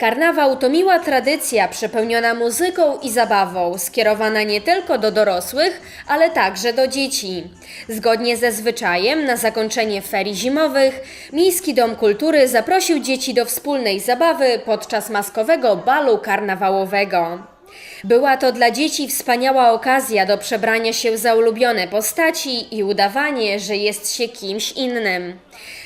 Karnawał to miła tradycja przepełniona muzyką i zabawą, skierowana nie tylko do dorosłych, ale także do dzieci. Zgodnie ze zwyczajem, na zakończenie ferii zimowych, Miejski Dom Kultury zaprosił dzieci do wspólnej zabawy podczas maskowego balu karnawałowego. Była to dla dzieci wspaniała okazja do przebrania się za ulubione postaci i udawanie, że jest się kimś innym.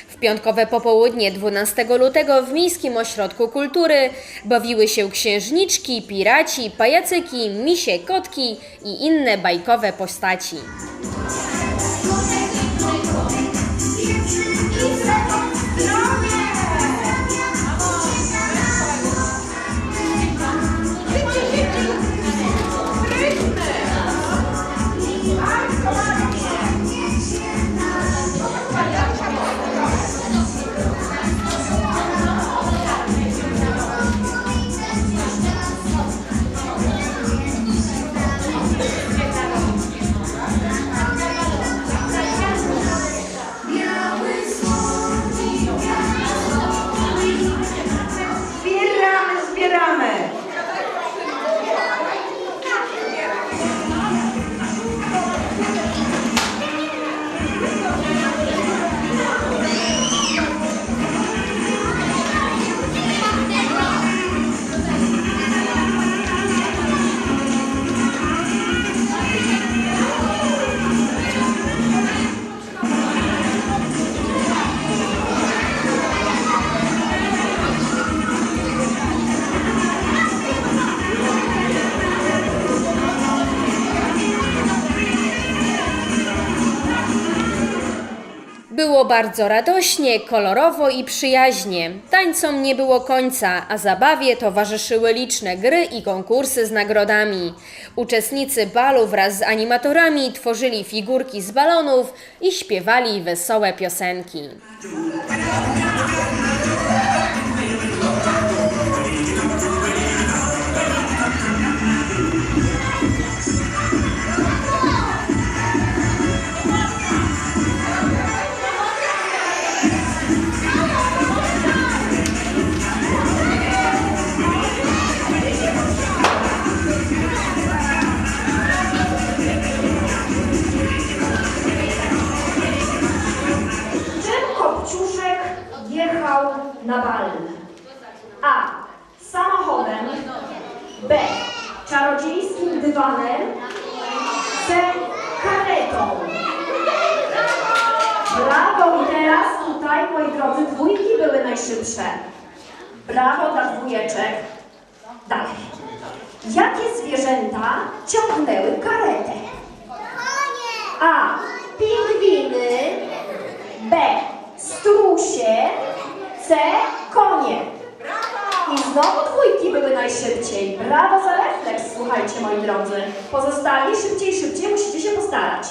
W piątkowe popołudnie 12 lutego w Miejskim Ośrodku Kultury bawiły się księżniczki, piraci, pajacyki, misie, kotki i inne bajkowe postaci. Było bardzo radośnie, kolorowo i przyjaźnie. Tańcom nie było końca, a zabawie towarzyszyły liczne gry i konkursy z nagrodami. Uczestnicy balu wraz z animatorami tworzyli figurki z balonów i śpiewali wesołe piosenki. Na bal? A. Samochodem. B. Czarodziejskim dywanem. C. Karetą. Brawo i teraz tutaj, moi drodzy, dwójki były najszybsze. Brawo dla dwójeczek. Dalej. Jakie zwierzęta ciągnęły karetę? A. Pingwiny. B. Strusie. C. Konie. I znowu dwójki były najszybciej. Brawo za refleks, słuchajcie moi drodzy. Pozostali szybciej, szybciej, musicie się postarać.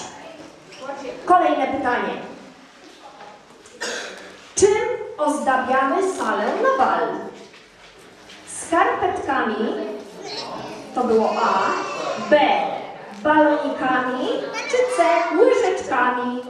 Kolejne pytanie. Czym ozdabiamy salę na bal? Skarpetkami, to było A, B, balonikami, czy C, łyżeczkami?